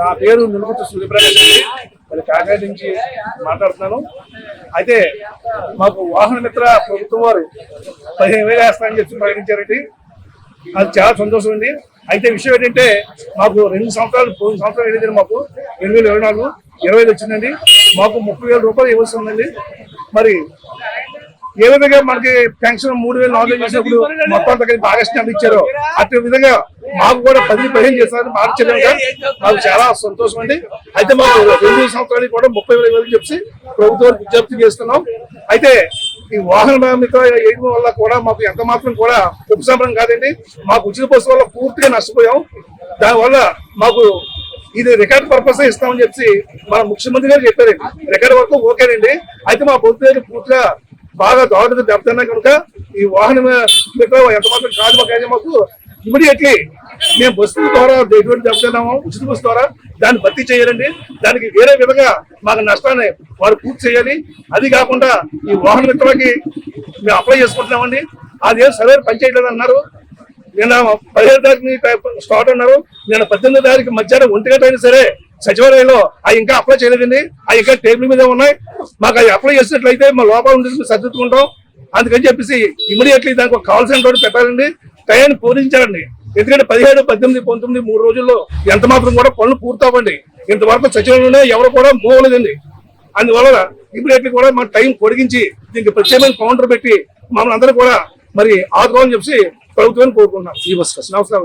నా పేరు నులుగుతు సూర్యప్రకాష్ అండి. మరి కాకినాడ నుంచి మాట్లాడుతున్నాను. అయితే మాకు వాహన మిత్ర ప్రభుత్వం వారు పదిహేను వేలు వేస్తామని చెప్పి ప్రకటించారండి. అది చాలా సంతోషం ఉంది అయితే విషయం ఏంటంటే మాకు రెండు సంవత్సరాలు మూడు సంవత్సరాలు వెళ్ళింది మాకు రెండు వేల ఇరవై నాలుగు ఇరవై ఐదు వచ్చిందండి. మాకు ముప్పై వేల రూపాయలు ఇవ్వాల్సి ఉందండి. మరి ఏ విధంగా మనకి పెన్షన్ మూడు వేలు నాలుగు వేలు చేసినప్పుడు మొత్తం అంతా కలిపి ఆగస్టు ఇచ్చారో అట్టి విధంగా మాకు కూడా పది పదిహేను చేస్తారని మార్చడం మాకు చాలా సంతోషం అండి. అయితే మాకు రెండు సంవత్సరానికి కూడా ముప్పై వేల వేలు చెప్పి ప్రభుత్వానికి విజ్ఞప్తి చేస్తున్నాం. అయితే ఈ వాహన మిత్ర వేయడం వల్ల కూడా మాకు ఎంత మాత్రం కూడా ఉపశమనం కాదండి. మాకు ఉచిత బస్సు వల్ల పూర్తిగా నష్టపోయాం. దానివల్ల మాకు ఇది రికార్డ్ పర్పస్ ఇస్తామని చెప్పి మన ముఖ్యమంత్రి గారు చెప్పారండి. రికార్డ్ వరకు ఓకేనండి. అయితే మా ప్రభుత్వం పూర్తిగా బాగా దాడుగా దెబ్బతిన్నా కనుక ఈ వాహనం ఎంతమాత్రం ఎంత మాత్రం కాదు మాకు అయితే మాకు ఇమీడియట్లీ మేము బస్సు ద్వారా ఎటువంటి దెబ్బతిన్నామో ఉచిత బస్సు ద్వారా దాన్ని భర్తీ చేయాలండి. దానికి వేరే విధంగా మాకు నష్టాన్ని వారు పూర్తి చేయాలి. అది కాకుండా ఈ వాహన మిత్రలకి మేము అప్లై చేసుకుంటున్నామండి. అది ఏం సర్వే పనిచేయట్లేదు అన్నారు. నిన్న పదిహేడు తారీఖు స్టార్ట్ అన్నారు. నిన్న పద్దెనిమిది తారీఖు మధ్యాహ్నం ఒంటి గంట అయినా సరే సచివాలయంలో అవి ఇంకా అప్లై చేయలేదండి. అవి ఇంకా టేబుల్ మీద ఉన్నాయి. మాకు అవి అప్లై చేసినట్లయితే మా లోపాలు ఉంటుంది సర్దుకుంటాం అందుకని చెప్పేసి ఇమీడియట్లీ దానికి ఒక కాల్ సెంటర్ పెట్టాలండి. టైంని పూరించాలండి. ఎందుకంటే పదిహేడు పద్దెనిమిది పంతొమ్మిది మూడు రోజుల్లో ఎంత మాత్రం కూడా పనులు పూర్తవ్వండి. ఇంతవరకు సచివాలయంలో ఎవరు కూడా మూవలేదండి అందువల్ల ఇమీడియట్లీ కూడా మన టైం పొడిగించి దీనికి ప్రత్యేకమైన కౌంటర్ పెట్టి మమ్మల్ని అందరూ కూడా మరి ఆదుకోవాలని చెప్పి ప్రభుత్వాన్ని కోరుకుంటున్నాం. ఈ బస్ నమస్కారం.